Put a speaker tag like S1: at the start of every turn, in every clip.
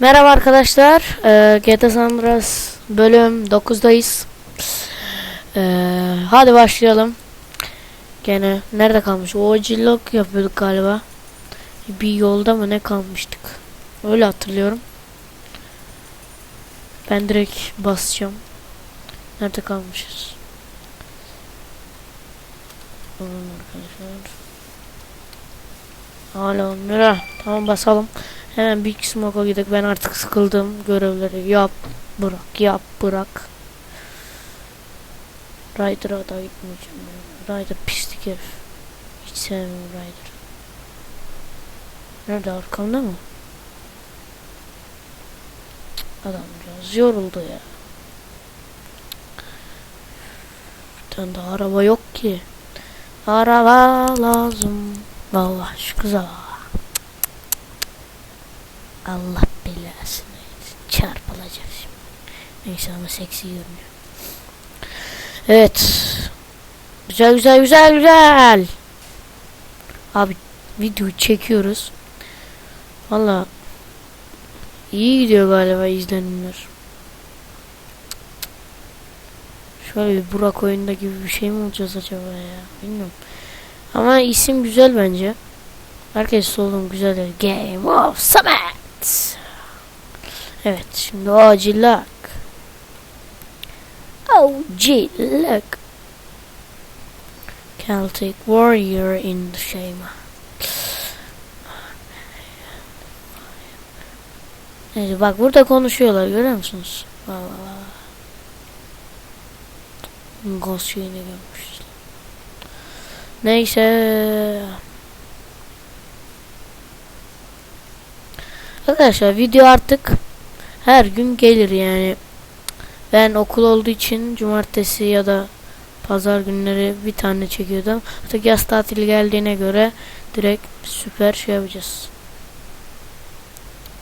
S1: Merhaba arkadaşlar. Ee, GTA San Andreas bölüm 9'dayız. Ee, hadi başlayalım. Gene nerede kalmış? Ocilok yapıyorduk galiba. Bir yolda mı ne kalmıştık? Öyle hatırlıyorum. Ben direkt basacağım. Nerede kalmışız? Tamam arkadaşlar. Tamam basalım. Hemen Big Smoke'a gidelim. Ben artık sıkıldım. Görevleri yap, bırak, yap, bırak. Ryder'a da gitmeyeceğim. ya. Ryder pislik herif. Hiç sevmiyorum Ryder. Nerede arkamda mı? Cık, Adam biraz yoruldu ya. Bir tane daha araba yok ki. Araba lazım. Vallahi şu kıza bak. Allah belasını. Çarpılacak şimdi. Neyse ama seksi görünüyor. Evet. Güzel güzel güzel güzel. Abi video çekiyoruz. Valla iyi gidiyor galiba izlenimler. Şöyle bir Burak oyunda gibi bir şey mi olacağız acaba ya? Bilmiyorum. Ama isim güzel bence. Herkes solun güzel. Game of Summit. Evet şimdi acillik. Acillik. Celtic Warrior in the Shema. Neyse bak burada konuşuyorlar görüyor musunuz? Valla. Ghost şeyini görmüşüz. Neyse. Arkadaşlar video artık her gün gelir yani. Ben okul olduğu için cumartesi ya da pazar günleri bir tane çekiyordum. Artık yaz tatili geldiğine göre direkt süper şey yapacağız.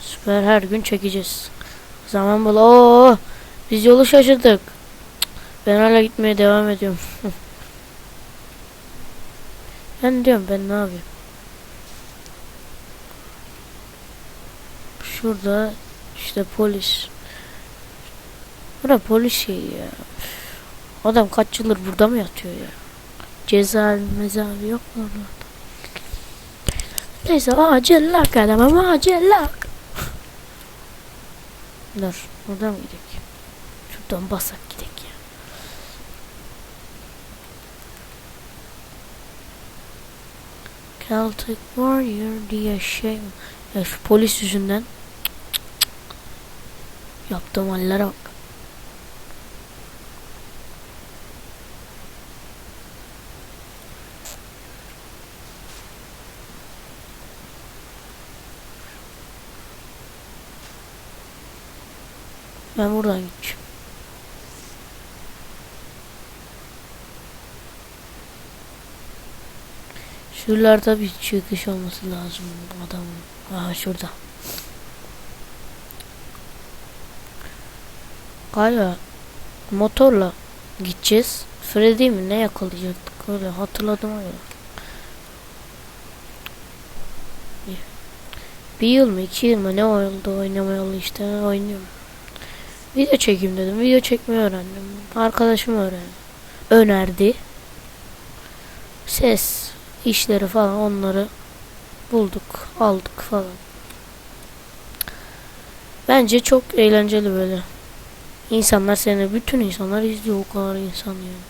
S1: Süper her gün çekeceğiz. Zaman bul. Oo, biz yolu şaşırdık. Ben hala gitmeye devam ediyorum. ben diyorum ben ne yapayım? Şurada işte polis. Bura polis şeyi ya. Adam kaç yıldır burada mı yatıyor ya? Cezaevi mezaevi yok mu orada? Neyse acillak adamım acillak. Dur buradan mı gidelim? Şuradan basak gidelim ya. Celtic Warrior diye şey ya şu polis yüzünden yaptığım hallere bak. Ben buradan gideceğim. Şuralarda bir çıkış olması lazım adamın. Aha şurada. Galiba motorla gideceğiz. Freddy mi ne yakalayacaktık öyle hatırladım öyle. Bir, yıl mı iki yıl mı ne oldu oynamayalı işte oynuyorum. Video çekeyim dedim. Video çekmeyi öğrendim. Arkadaşım öğrendi. Önerdi. Ses işleri falan onları bulduk, aldık falan. Bence çok eğlenceli böyle. İnsanlar seni, bütün insanlar izliyor o kadar insan yani.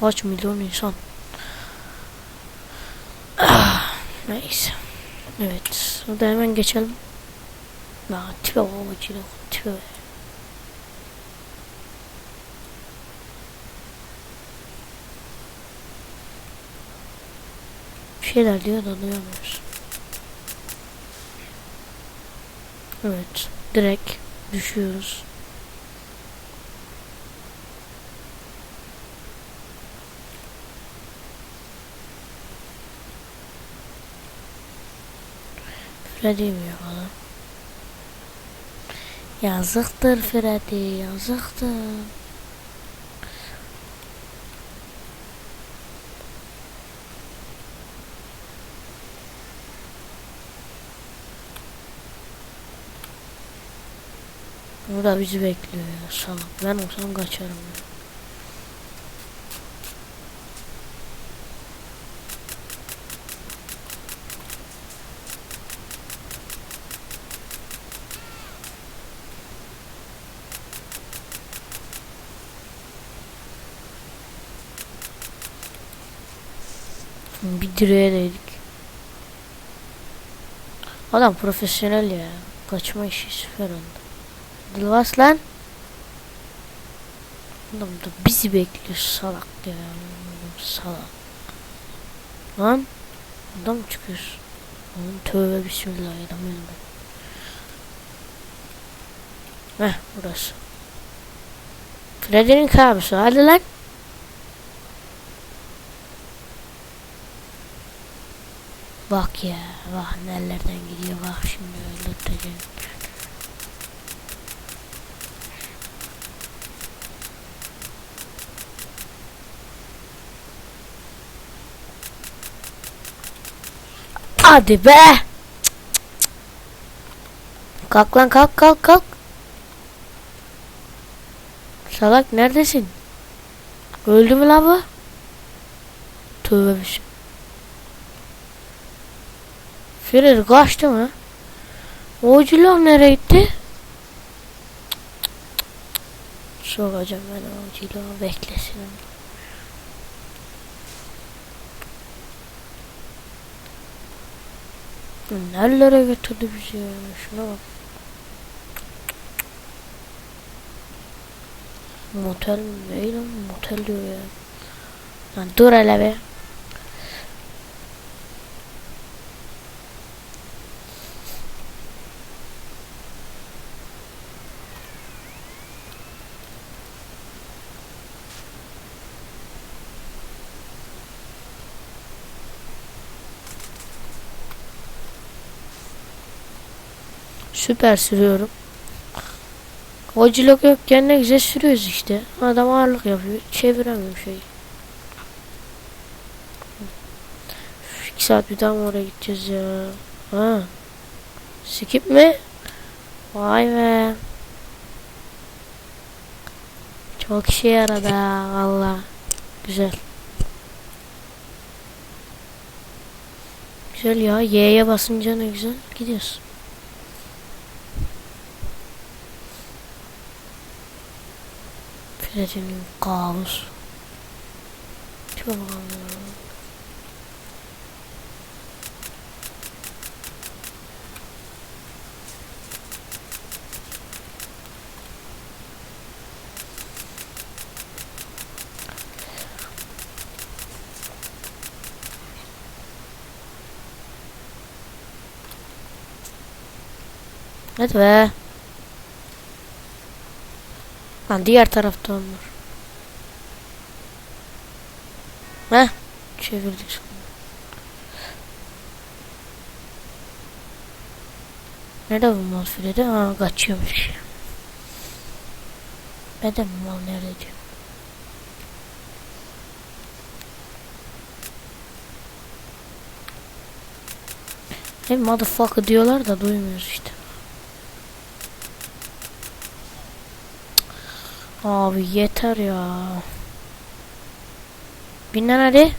S1: Kaç milyon insan. Ah, neyse. Evet. Hadi hemen geçelim. Ya tipe baba tipe. Şeyler diyor da duyamıyoruz. Evet. Direkt düşüyoruz. Freddy mi yapalım? Yazıktır Freddy, yazıktır. Bu da bizi bekliyor ya salak. Ben olsam kaçarım ya. Bir direğe değdik. Adam profesyonel ya. Kaçma işi süper onda. Dilvas lan. Adam da bizi bekliyor salak ya. Salak. Lan. Adam çıkıyor. Oğlum tövbe bismillahirrahmanirrahim. Heh burası. Freddy'nin kabisi hadi lan. Bak ya, bak nelerden gidiyor bak şimdi öldürteceğim. Hadi be! Kalk lan kalk kalk kalk. Salak neredesin? Öldü mü lan bu? Tövbe bir Firir kaçtı mı? Oğucular nereye gitti? Soracağım ben oğucular beklesin. Nerelere götürdü bizi ya? Şuna bak. Motel mi? Ne lan? Motel diyor ya. Lan dur hele be. Süper sürüyorum. Hocilok yokken ne güzel sürüyoruz işte. Adam ağırlık yapıyor. Çeviremiyor şeyi. Üf, İki saat bir daha mı oraya gideceğiz ya? Ha. Skip mi? Vay be. Çok işe yaradı ha valla. Güzel. Güzel ya. Y'ye basınca ne güzel gidiyorsun. Tipe bakalım ya. Hadi be. Lan diğer tarafta onlar. Heh. Çevirdik sonra. Nerede bu mal Freddy? Ha kaçıyormuş. Nerede bu mal nerede diyor. Hem motherfucker diyorlar da duymuyoruz işte. Abi yeter ya. Bin lan hadi.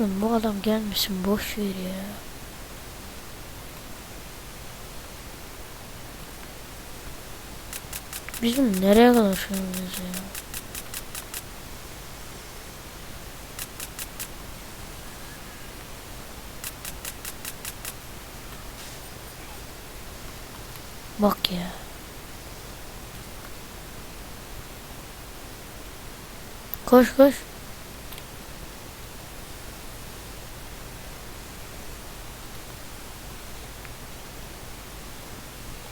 S1: Oğlum bu adam gelmesin boş ver ya. Bizim nereye kadar şunumuz ya? Bak ya. Koş koş.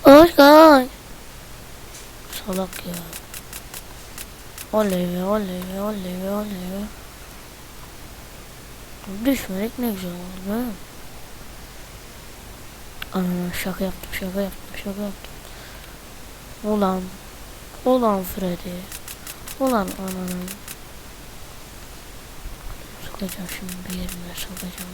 S1: Koş koş. Salak ya. Oley be oley be oley be oley. Düşmedik ne güzel oldu be. Ana şaka yaptım şaka yaptım şaka yaptım. Ulan. Ulan Freddy. Ulan ananı. Sokacağım şimdi bir yerine sokacağım.